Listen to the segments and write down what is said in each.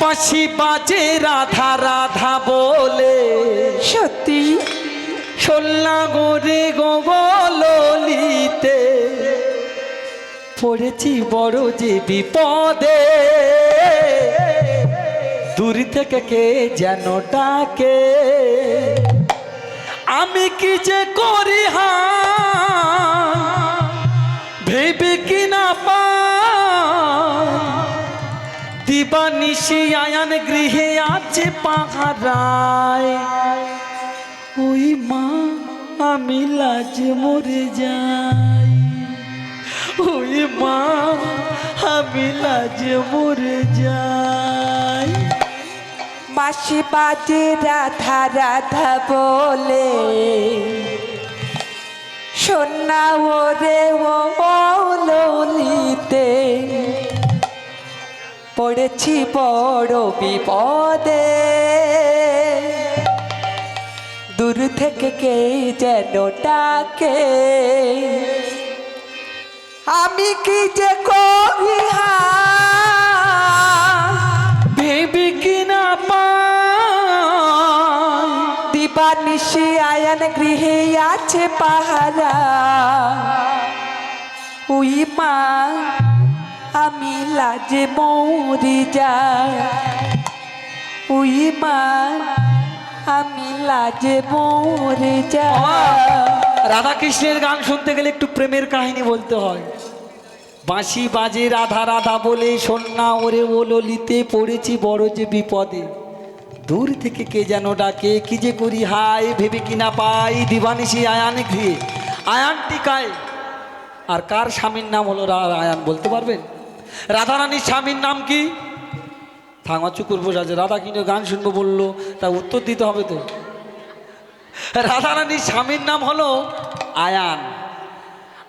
বাঁশি বাজে রাধা রাধা বলে। সত্যি? সোল্লা গোরে গোবলিতে পড়েছি বড় যে বিপদে। দূর থেকে কে যেন ডাকে। আমি কি যে করি হা দিবানিশি আয়ান গৃহে আছে পাহারায়। ওই মা, আমি লাজ মরে যাই। ওই মা, আমি লাজ মরে যাই। বাঁশি বাজে রাধা রাধা বলে সোনা ওরে ও ললিতে পড়েছি বড় বিপদে। দূর থেকে কে যেন ডাকে। আমি কি যে করি ভেবে কি না পাই। দিবানিশি আয়ন গৃহে আছে পাহারা। উই মা আমি লাজে মৌরি যাই। উই মা, আমি লাজে মরে যাই। রাধা কৃষ্ণের গান শুনতে গেলে একটু প্রেমের কাহিনী বলতে হয়। বাঁশি বাজে, রাধা রাধা বলে, সন্না ওরে ও ললিতে পড়েছি বড় যে বিপদে। দূর থেকে কে যেন ডাকে, কি যে করি হায়, ভেবে কি না পাই দিবানিসি আয়ান ঘিরে আয়ান টিকায় আর কার স্বামীর নাম হলো আয়ান বলতে পারবেন? রাধারানীর স্বামীর নাম কি? থাঙা চুকুর বসে আছে রাধা কিনে গান শুনব বলল, তা উত্তর দিতে হবে তো। রাধারানীর স্বামীর নাম হলো আয়ান।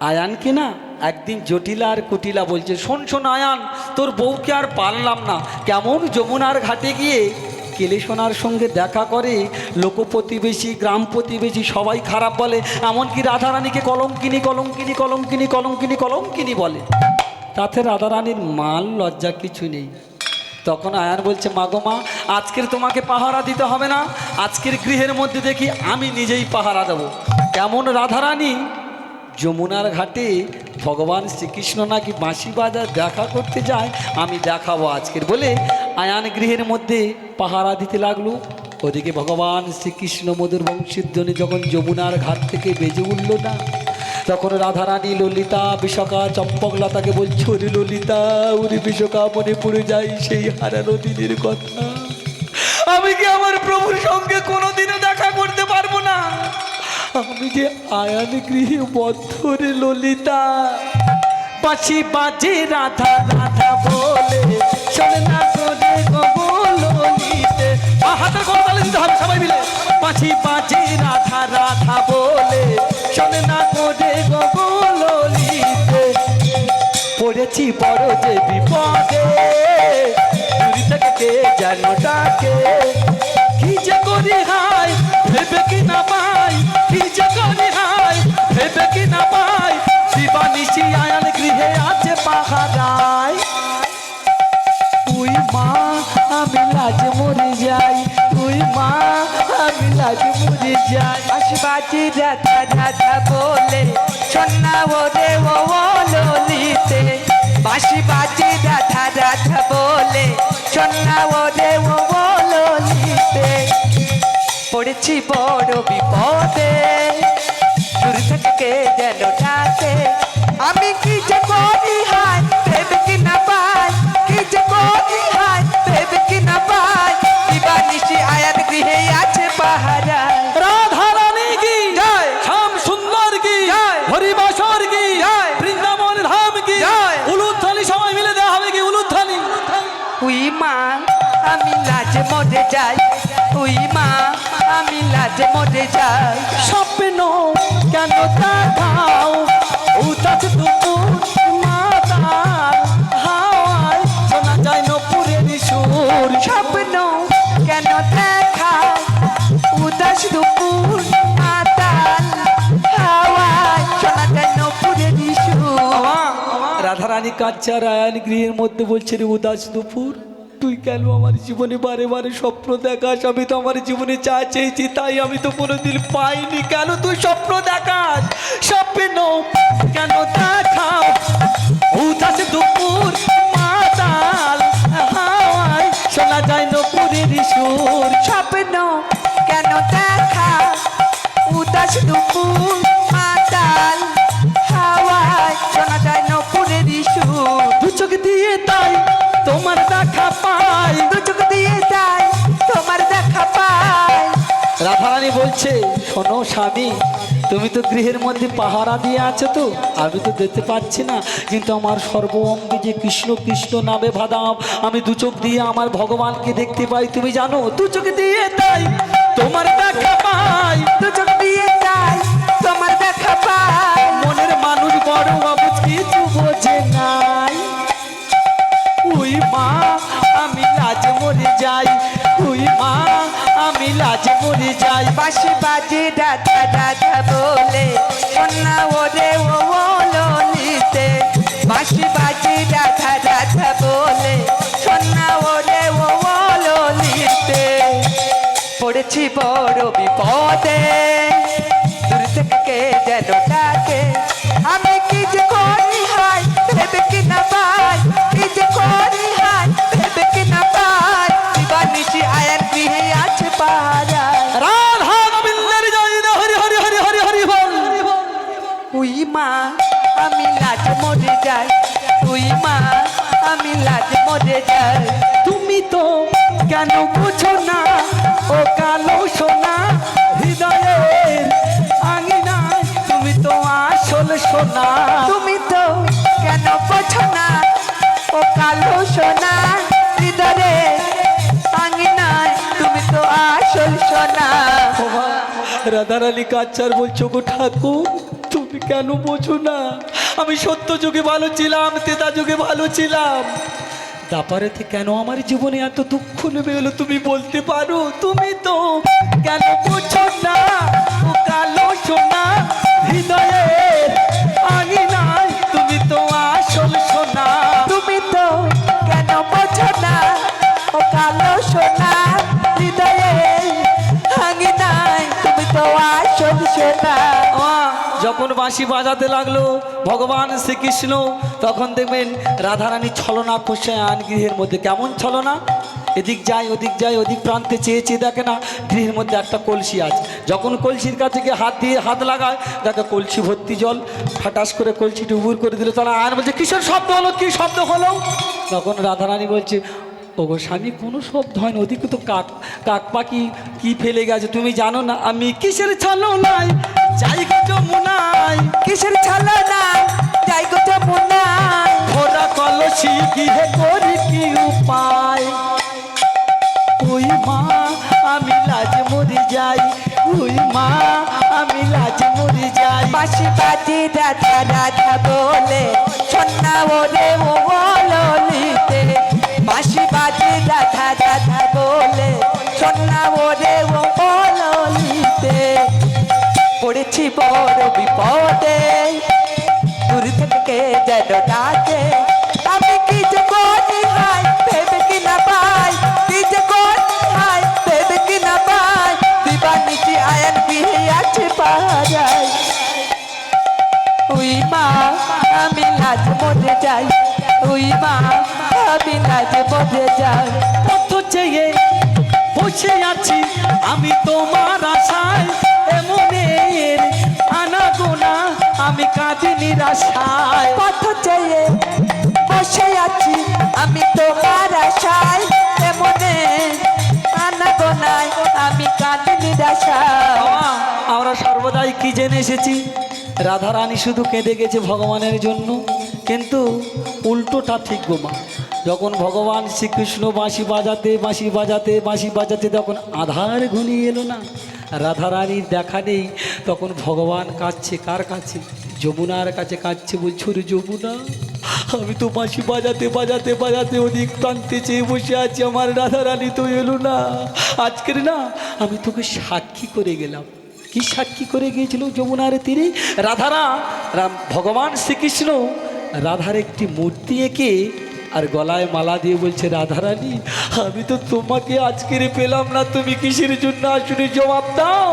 আয়ান কি না? একদিন জটিলা আর কুটিলা বলছে, শোন শোন আয়ান, তোর বউকে আর পারলাম না। কেমন যমুনার ঘাটে গিয়ে কেলেশোনার সঙ্গে দেখা করে লোক প্রতিবেশী গ্রাম প্রতিবেশী সবাই খারাপ বলে, এমনকি রাধারানীকে কলঙ্কিনি কলঙ্কিনি কলঙ্কিনি কলঙ্কিনি কলঙ্কিনি বলে। তাতে রাধারানীর মাল লজ্জা কিছু নেই। তখন আয়ান বলছে মাগো মা, আজকের তোমাকে পাহারা দিতে হবে না। আজকের গৃহের মধ্যে দেখি আমি নিজেই পাহারা দেব। কেমন রাধারানী, যমুনার ঘাটে ভগবান শ্রীকৃষ্ণ নাকি বাঁশি বাজার দেখা করতে যায়, আমি দেখাবো আজকের। বলে আয়ান গৃহের মধ্যে পাহারা দিতে লাগল। ওদিকে ভগবান শ্রীকৃষ্ণ মধুর বংশীধ্বনি যখন যমুনার ঘাট থেকে বেজে উঠল না তখন রাধারানী ললিতা, বিশাখা চম্পকলতাকে বলছো রে ললিতা উনি বিশাখা, মনে পড়ে যাই সেই হারানো দিনের কথা। আমি কি আমার প্রভুর সঙ্গে কোনোদিনও দেখা করতে পারব না? আমি যে আয়ান গৃহে বদ্ধ রে ললিতা। পাশি বাজে রাধা রাধা বলে, শোনে না করে ললিতে। হাতের করতালে দিতে হবে সবাই মিলে। পাশি বাজে রাধা রাধা বলে শোনে না করে গো ললিতে পড়েছি বড় যে বিপদে। দূর থেকে কে যেন ডাকে? বাজে রাধা রাধা বলে সোনা ওরে ও ললিতে বাঁশি বাজে রাধা রাধা বলে সোনা ওরে ও ললিতে পড়েছি বড় বিপদে। যাই উই মা আমি লাজে মরে যাই। স্বপ্ন কেন দেখাও? উদাস দুপুর মাতাল হাওয়ায় শোনা যায় নপুরের সুর। স্বপ্ন কেন দেখা উদাস দুপুর মাতাল হাওয়ায় শোনা যায় নপুরের সুর। রাধারানী কাচ্চা রায়ান গৃহের মধ্যে বলছে রে উদাস দুপুর। তুই কেন আমার জীবনে বারে বারে স্বপ্ন দেখাস? আমি তো আমার জীবনে চা চেয়েছি তাই আমি তো কোনোদিন পাইনি। কেন তুই স্বপ্ন দেখাস? স্বপ্ন কেন দুপুর মাতাল শোনা যায় নপুরের সুর। স্বপ্ন কেন দেখা উদাস দুপুর মাতাল, হাওয়ায় শোনা যায় নপুরের বলছে, শোনো স্বামী, তুমি তো গৃহের মধ্যে পাহারা দিয়ে আছো তো, আমি তো দেখতে পাচ্ছি না, কিন্তু আমার সর্ব অঙ্গে যে কৃষ্ণ কৃষ্ণ নামে ভাদাম, আমি দু চোখ দিয়ে আমার ভগবানকে দেখতে পাই, তুমি জানো, দু চোখে দিয়ে তাই। তোমার বাজে রাধা রাধা বলে, সোনা ওরে ও ললিতে বাঁশি বাজে রাধা রাধা বলে, সোনা ওরে ও ললিতে পড়েছি বড় বিপদে। তুই মা, আমি লাজ মরে যাই তুমি তো কেন বুঝো না? ও কালো সোনা, হৃদয়ের আঙিনায় তুমি তো আসল সোনা। তুমি তো কেন বোঝো না? ও কালো সোনা হৃদয়ে আঙিনায় তুমি তো আসল সোনা। রাধারানী কাচ্চার বলছো গো ঠাকুর? কেন বোঝো না? আমি সত্য যুগে ভালো ছিলাম তেতা যুগে ভালো ছিলাম। তারপরেতে কেন আমার জীবনে এত দুঃখ নেমে এলো তুমি বলতে পারো? তুমি তো কেন বোঝো না? ও কালো সোনা, হৃদয়ের আঙিনায় তুমি তো আসল সোনা। তুমি তো কেন বোঝো না? ও কালো সোনা হৃদয়ে নাই তুমি তো আসল সোনা। যখন বাঁশি বাজাতে লাগল, ভগবান শ্রীকৃষ্ণ, তখন দেখবেন রাধারানী ছলনা কষে আন গৃহের মধ্যে। কেমন ছলনা? এদিক যায়, ওদিক যায়, ওদিক প্রান্তে চেয়ে চেয়ে দেখে না, গৃহের মধ্যে একটা কলসি আছে। যখন কলসির কাছে গিয়ে হাত দিয়ে হাত লাগায়, দেখে কলসি ভর্তি জল, ফাটাস করে কলসিটি উবুর করে দিল। তারা আয়ন বলছে কিসের শব্দ হলো, কি শব্দ হলো? তখন রাধারানী বলছে ওগো স্বামী, কোনো শব্দ হয় না, ওদিকে তো কাক কাক পাখি কি ফেলে গেছে, তুমি জানো না, আমি কিসের ছলো নাই যাই গো যমুনাই কিসের ছালো না যাই গো যমুনায় ঘোড়া কলসি গৃহে করি কি উপায়? ওই মা, আমি লাজ মরি যাই, ওই মা, আমি লাজ মরি যাই। বাসি বাজে রাধা রাধা বলে, সন্না ওরে ও ললিতে সন্না ও ললিতে পড়েছি বড় বিপদে। দূর থেকে যেন আমি কি যে করি হাই ভেবে কি পাই? কি যে করি হাই ভেবে কি না ওই মা, আমি লাজ মরে যাই। ওই মা, আমি লাজ মরে যাই। পথ চেয়ে বসে আছি আমি তোমার আশায়। এমনের আনা গোনা আমি কাঁদি নিরাশায়। পথ চেয়ে বসে আছি আমি তোমার আশায়। এমনে আনা গোনায় আমি কাঁদি নিরাশায়। আমরা সর্বদাই কি জেনে এসেছি? রাধারানী শুধু কেঁদে গেছে ভগবানের জন্য কিন্তু উল্টোটা ঠিক গোমা যখন ভগবান শ্রীকৃষ্ণ বাঁশি বাজাতে বাঁশি বাজাতে বাঁশি বাজাতে তখন আধার ঘনিয়ে এলো না রাধারানীর দেখা নেই, তখন ভগবান কাঁদছে, কার কাছে যমুনার কাছে কাঁদছে বলছো রে যমুনা, আমি তো বাঁশি বাজাতে বাজাতে বাজাতে ওদিক প্রান্তে চেয়ে বসে আছি, আমার রাধারানী তো এলো না। আজকের না, আমি তোকে সাক্ষী করে গেলাম। কি সাক্ষী করে গিয়েছিল যমুনার তীরে? রাধারা, রাম, ভগবান শ্রীকৃষ্ণ, রাধার একটি মূর্তি এঁকে আর গলায় মালা দিয়ে বলছে রাধারানী আমি তো তোমাকে আজকের পেলাম না। তুমি কিসের জন্য আসলে জবাব দাও।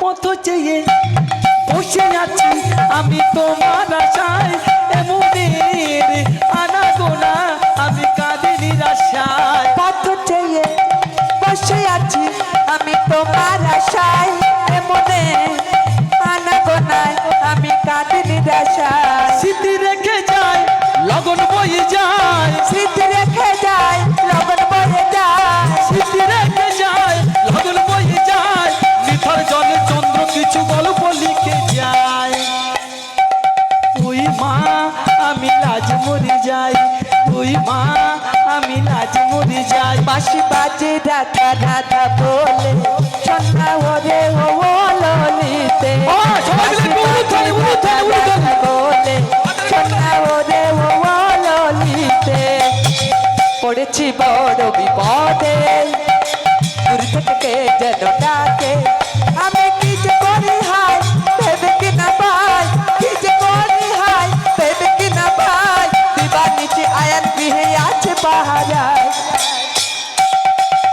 পথ চেয়ে বসে আছি আমি তোমার আশায়। এমনের আনা গোনা আমি কাঁদে নিরাশায়। পথ চেয়ে বসে আছি আমি তোমার আশায়। এমনে আনাগোনায় আমি কাঁদি নিরাশায়। স্মৃতি রেখে যায় লগন বয়ে যায়। স্মৃতি রেখে যায় লগন বয়ে যায়। স্মৃতি রেখে যায় লগন বয়ে যায়। নিথর জলে চন্দ্র কিছু গল্প লিখে যায়। ওই মা আমি লাজ মরে যাই। ওই মা আমি লাজ মরে যাই। বাঁশি বাজে রাধা রাধা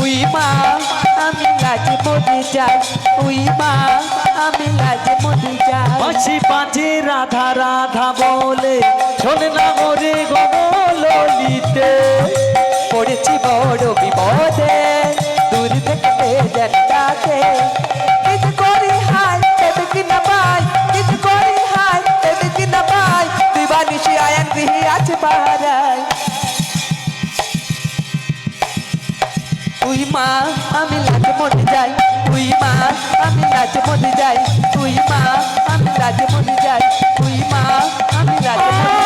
উই মা, আমি লাজে মরে যাই। উই মা, আমি লাজে মরে যাই। বাঁশি বাজে রাধা রাধা বলে, শোনে না ওরে গবলিতে পড়েছি বড় বিপদে, দূর থেকে যেন তুই মা, আমি লাজ মনে যাই। তুই মা, আমি লাজ মনে যাই। তুই মা, আমি লাজ মনে যাই। তুই মা, আমি লাজ মরে